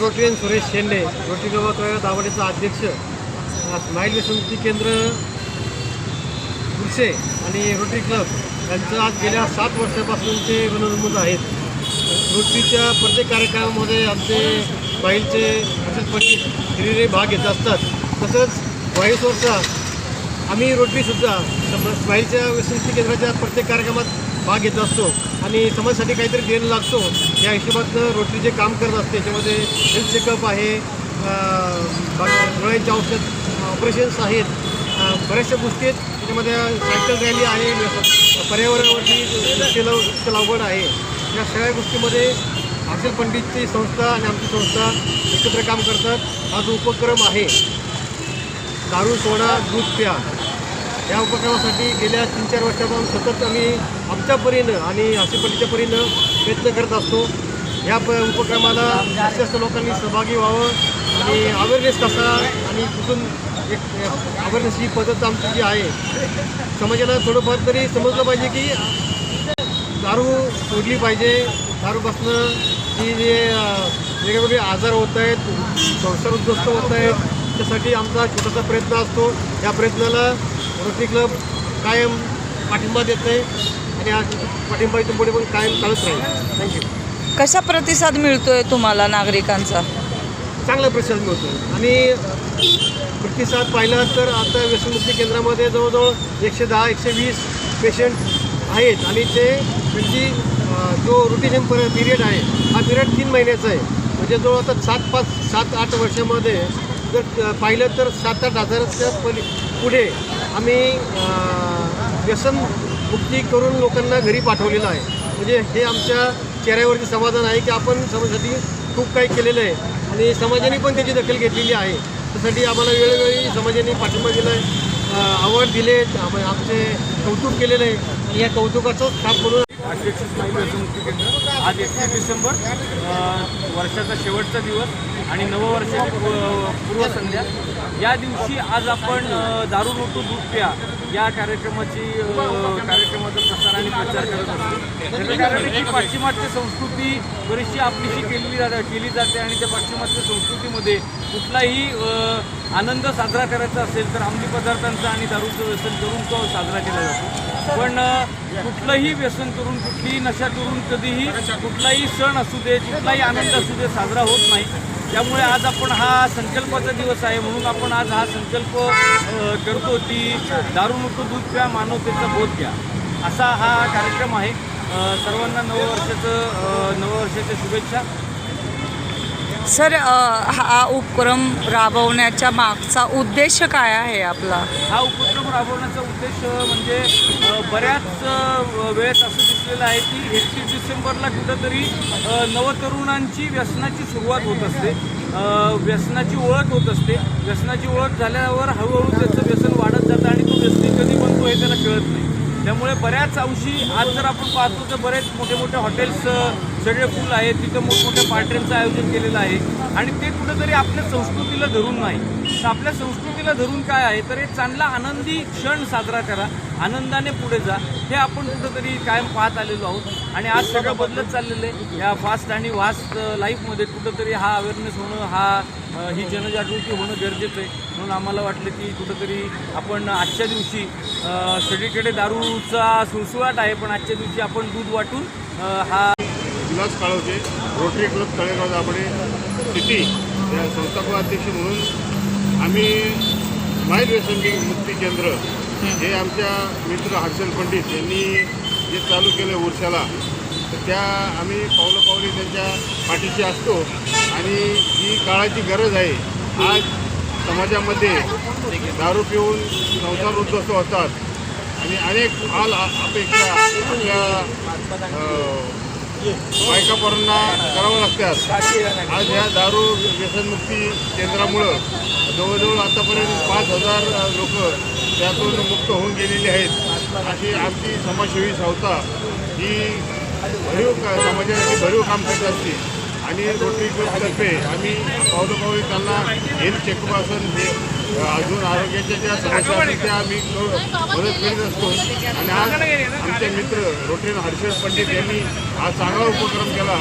Rotarian Suresh Shende rotary गवत दावडीचा अध्यक्ष smile व्यसनमुक्ती केंद्र पुरसे आणि रोटरी क्लब यांचं आज गेल्या सात वर्षापासूनचे मनोरंजन आहेत. रोटरीच्या प्रत्येक कार्यक्रमामध्ये आमचे स्माईलचे तसेच पंडित हिरिरे भाग घेत असतात. तसंच बावीस वर्षा आम्ही रोटरीसुद्धा स्माईलच्या व्यसनमुक्ती केंद्राच्या प्रत्येक कार्यक्रमात भाग घेत असतो आणि समाजासाठी काहीतरी देणं लागतो या हिशोबातनं रोटरी जे काम करत असते त्याच्यामध्ये हेल्थ चेकअप आहे डोळ्यांचे औषध ऑपरेशन्स आहेत बऱ्याचशा गोष्टी आहेत. त्याच्यामध्ये सायकल रॅली आहे पर्यावरणावरती वृक्ष वृक्ष लागवड आहे. या सगळ्या गोष्टीमध्ये असेल पंडितची संस्था आणि आमची संस्था एकत्र काम करतात. हा जो उपक्रम आहे दारू सोडा दूध प्या या उपक्रमासाठी गेल्या तीन चार वर्षापासून सतत आम्ही आमच्या परीनं आणि आसेपट्टीच्या परीनं प्रयत्न करत असतो. या प उपक्रमाला जास्तीत जास्त लोकांनी सहभागी व्हावं आणि अवेअरनेस कसा आणि कुठून एक अवेअरनेस ही पद्धत आमची जी आहे समाजाला थोडंफार तरी समजलं पाहिजे की दारू सोडली पाहिजे. दारूपासनं जी जे वेगवेगळे आजार होत आहेत संसार उद्ध्वस्त होत आहेत त्यासाठी आमचा छोटासा प्रयत्न असतो. या प्रयत्नाला रोटरी क्लब कायम पाठिंबा देत आहे आणि हा पाठिंबा इथून पुढे पण कायम चालत राहील. थँक्यू कसा प्रतिसाद मिळतोय तुम्हाला नागरिकांचा? चांगला प्रतिसाद मिळतो आणि प्रतिसाद पाहिला तर आता व्यसनमुक्ती केंद्रामध्ये जवळजवळ एकशे दहा एकशे वीस पेशंट आहेत. आणि ते त्यांची अं, जो रोटेशन पिरियड आहे हा पिरियड तीन महिन्याचा आहे. म्हणजे जवळ आता सात पाच सात आठ वर्षामध्ये जर पाहिलं तर सात आठ हजाराच्या पली पुढे आम्ही व्यसन व्यसनमुक्ती करून लोकांना घरी पाठवलेलं आहे. म्हणजे हे आमच्या चेहऱ्यावरती समाधान आहे की आपण समाजासाठी खूप काही केलेलं आहे. आणि समाजाने पण त्याची दखल घेतलेली आहे. त्यासाठी आम्हाला वेळोवेळी समाजाने पाठिंबा दिला आहे अवॉर्ड दिले आमचे कौतुक केलेलं आहे. आणि या कौतुकाचं काम करून अध्यक्ष केंद्र. आज एकतीस डिसेंबर वर्षाचा शेवटचा दिवस. आणि नववर्षाची पूर्वसंध्या. या दिवशी आज आपण दारू रोटू दूध प्या या कार्यक्रमाची कार्यक्रमाचा प्रसार आणि प्रचार करत असतो त्याचं कारण की पाश्चिमात्य संस्कृती बरीचशी आपलीशी केलेली जा- केली जाते आणि त्या पाश्चिमात्य संस्कृतीमध्ये कुठलाही आनंद साजरा करायचा असेल तर अंमली पदार्थांचा आणि दारूचं व्यसन करून तो साजरा केला जातो. पण कुठलंही व्यसन करून कुठलीही नशा करून कधीही कुठलाही सण असू दे कुठलाही आनंद असू दे साजरा होत नाही. त्यामुळे आज आपण हा संकल्पाचा दिवस आहे. म्हणून आपण आज हा संकल्प करतो की दारू नको दूध प्या मानवतेचा बोध घ्या. असा हा कार्यक्रम आहे. सर्वांना नववर्षाचं नववर्षाच्या शुभेच्छा. सर हा उपक्रम राबवण्याच्या मागचा उद्देश काय आहे आपला? हा उपक्रम राबवण्याचा उद्देश म्हणजे बऱ्याच वेळेस असं असलेलं आहे की एकतीस डिसेंबरला कुठंतरी नवतरुणांची व्यसनाची सुरुवात होत असते. व्यसनाची ओळख होत असते. व्यसनाची ओळख झाल्यावर हळूहळू त्याचं व्यसन वाढत जातं आणि तो व्यसनी कधी बनतो हे त्याला कळत नाही. त्यामुळे बऱ्याच अंशी आज जर आपण पाहतो तर बरेच मोठे मोठे हॉटेल्स सगळे फुल आहेत तिथं मोठमोठ्या पार्ट्यांचं आयोजन केलेलं आहे. आणि ते कुठंतरी आपल्या संस्कृतीला धरून नाही. तर आपल्या संस्कृतीला धरून काय आहे? तर एक चांगला आनंदी क्षण साजरा करा. आनंदाने पुढे जा. हे आपण कुठंतरी कायम पाहत आलेलो आहोत. आणि आज सगळं बदलत चाललेलं आहे. या फास्ट आणि वास्ट लाईफमध्ये कुठंतरी हा अवेअरनेस होणं हा ही जनजागृती होणं गरजेचं आहे. म्हणून आम्हाला वाटलं की कुठंतरी आपण आजच्या दिवशी सगळीकडे दारूचा सुळसुळाट आहे पण आजच्या दिवशी आपण दूध वाटून हा विलास काळोखे रोटरी क्लब तळेगाव दाबडे सिटी या संस्थापक अध्यक्ष म्हणून आम्ही माईल व्यसन मुक्ती केंद्र हे आमच्या मित्र हर्षल पंडित यांनी जे चालू केलं वर्षाला तर त्या आम्ही पावलोपावली त्यांच्या पाठीशी असतो. आणि ही काळाची गरज आहे आज समाजामध्ये दारू पिऊन संसार उद्ध्वस्त होतात. आणि अनेक हाल अपेक्षा आपल्या बायका पोरांना करावं लागतात. आज ह्या दारू व्यसनमुक्ती केंद्रामुळं जवळजवळ आतापर्यंत पाच हजार लोक त्यातून मुक्त होऊन गेलेले आहेत. अशी आमची समाजसेवी संस्था ही भरीव का समाजासाठी भरीव काम करत असते. आणि रोटरी क्लबतर्फे आम्ही पावलोपावली त्यांना हेल्थ चेकअप असेल अजून आरोग्याच्या ज्या समस्या त्या आम्ही करू- मदत करीत असतो. आणि आज आमचे मित्र रोटेन हर्षद पंडित यांनी हा चांगला उपक्रम केला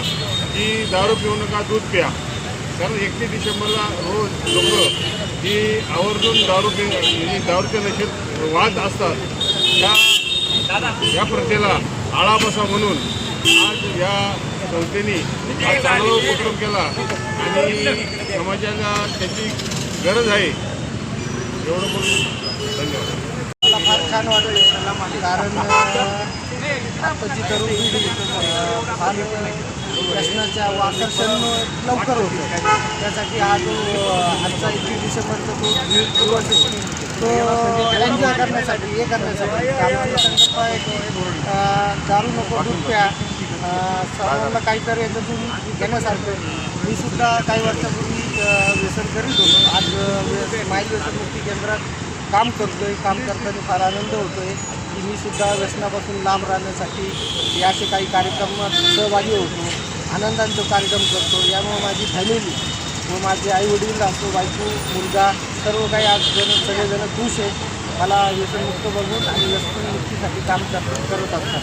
की दारू पिऊ नका दूध प्या. कारण एकतीस डिसेंबरला रोज लोक ही आवर्जून दारू पि म्हणजे दारूच्या नशेत वाद असतात. त्या या प्रथेला आळा बसा म्हणून आज या संस्थेने हा चांगला उपक्रम केला. आणि समाजाला त्याची गरज आहे. एवढं म्हणून धन्यवाद. मला फार छान वाटलं कारण आताची तरुण पिढी फार व्यसनाच्या आकर्षण लवकर होतं त्यासाठी हा जो आजचा एकवीस डिसेंबरचा जो पूर्व आहे तो एन्जॉय करण्यासाठी हे करण्यासाठी संकल्प एक दारू नको दूध प्या. सर्वांना काहीतरी याच्यातून घेण्यासारखं मी सुद्धा काही वर्षापूर्वी व्यसन करीत होतो. आज माईल व्यसनमुक्ती केंद्रात काम करतोय. काम करताना फार आनंद होतोय. की मी सुद्धा व्यसनापासून लांब राहण्यासाठी हे असे काही कार्यक्रमात सहभागी होतो. आनंदांचा कार्यक्रम करतो. यामुळे माझी फॅमिली व माझे आईवडील असो बायको मुलगा सर्व काही आज जण सगळेजण खुश आहे मला व्यसनमुक्त बघून आणि व्यसनमुक्तीसाठी काम कर करत असतात.